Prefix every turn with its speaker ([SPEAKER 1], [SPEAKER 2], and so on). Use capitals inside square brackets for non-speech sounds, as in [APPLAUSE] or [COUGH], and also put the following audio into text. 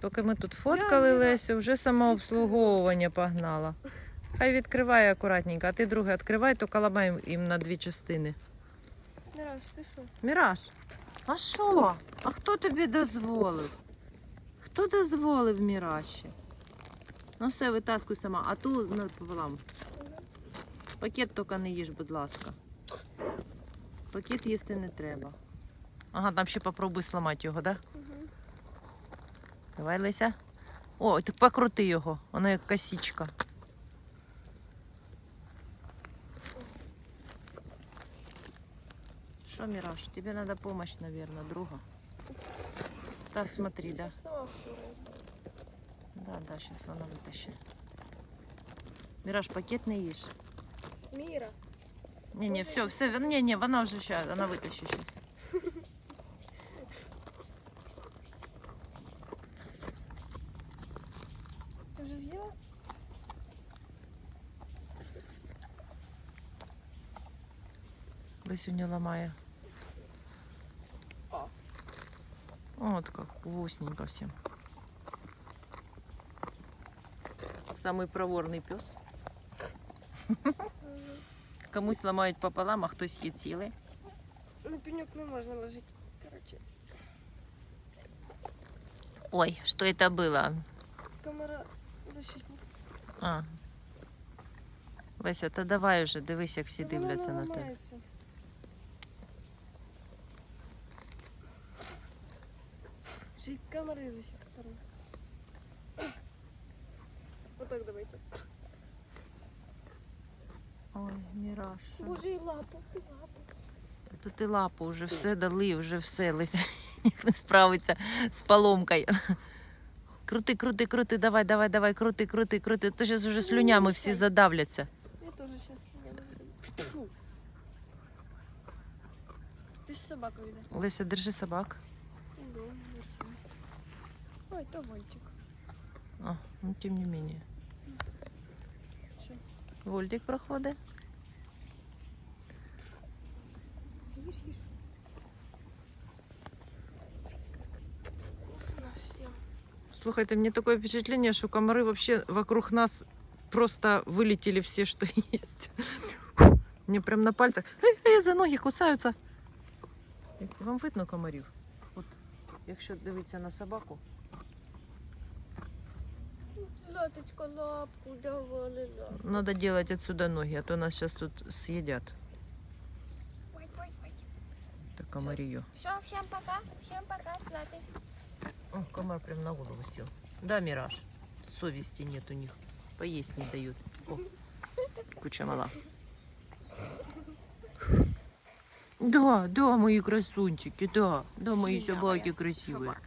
[SPEAKER 1] Поки ми тут фоткали. Лесю, вже самообслуговування погнала. Хай відкриває акуратненько, а ти друге відкривай, то каламай їм на дві частини.
[SPEAKER 2] Мираж, ти що?
[SPEAKER 1] Міраж, а що? А хто тобі дозволив? Хто дозволив Міраші? Ну все, витаскуй сама, а ту пополам. Пакет тільки не їж, будь ласка. Пакет їсти не треба. Ага, там ще попробуй зламати його, так? Да?
[SPEAKER 2] Угу.
[SPEAKER 1] Давай, Леся. О, ти покрути його, воно як косичка. Що, Мираж, тебе надо помощь, наверное, друга. Да, смотри, да.
[SPEAKER 2] Сама втирається.
[SPEAKER 1] Да, да, сейчас вона витащить. Мираж, пакет не їж.
[SPEAKER 2] Міра.
[SPEAKER 1] Не, не, все, все, не, не, вона вже сейчас, вона витащить сейчас. Лесю не ламає.
[SPEAKER 2] О.
[SPEAKER 1] Вот как вкусненько всем. Самый проворный пес. Комусь ламають пополам, а хтось є цілий.
[SPEAKER 2] На пеньок не можна ложити. Короче,
[SPEAKER 1] Ой, что это было?
[SPEAKER 2] камера защитник.
[SPEAKER 1] А. Леся, та давай уже, дивись, як всі
[SPEAKER 2] Та вона
[SPEAKER 1] дивляться
[SPEAKER 2] не
[SPEAKER 1] на тебе.
[SPEAKER 2] Ще й камери з усіх сторон. Отак давайте.
[SPEAKER 1] Ой, Міраша.
[SPEAKER 2] Боже, і лапу, і лапу.
[SPEAKER 1] Тут і лапу вже все дали, вже все. Ніяк не справиться з поломкою. Крути, крути, крути, давай, давай, давай, крути, крути, крути. То зараз вже слюнями всі задавляться.
[SPEAKER 2] Я теж зараз. Фу. Ти ж собаку йде.
[SPEAKER 1] Леся, держи собак.
[SPEAKER 2] Іду. Ой, то Вольчик.
[SPEAKER 1] А, ну тим не менее.
[SPEAKER 2] Що?
[SPEAKER 1] Вольтик проходить.
[SPEAKER 2] Їж, їж. Вкусно всем.
[SPEAKER 1] Слухайте, мне такое впечатление, что комары вообще вокруг нас просто вылетели все, что [LAUGHS] есть. Мне прям на пальцах. Ай, ай, за ноги кусаються. Як- Вам видно комарів? От, якщо дивитися на собаку.
[SPEAKER 2] Златочка лапку давали лапку.
[SPEAKER 1] Надо делать отсюда ноги, а то нас сейчас тут съедят.
[SPEAKER 2] Ой, ой, ой.
[SPEAKER 1] Это комарию.
[SPEAKER 2] Все, всем пока. Всем пока, Златый.
[SPEAKER 1] О, комар прям на голову сел. Да, Мираж? Совести нет у них. Поесть не дают. О, куча мала. Да, да, мои красунчики, да. Да, мои собаки красивые.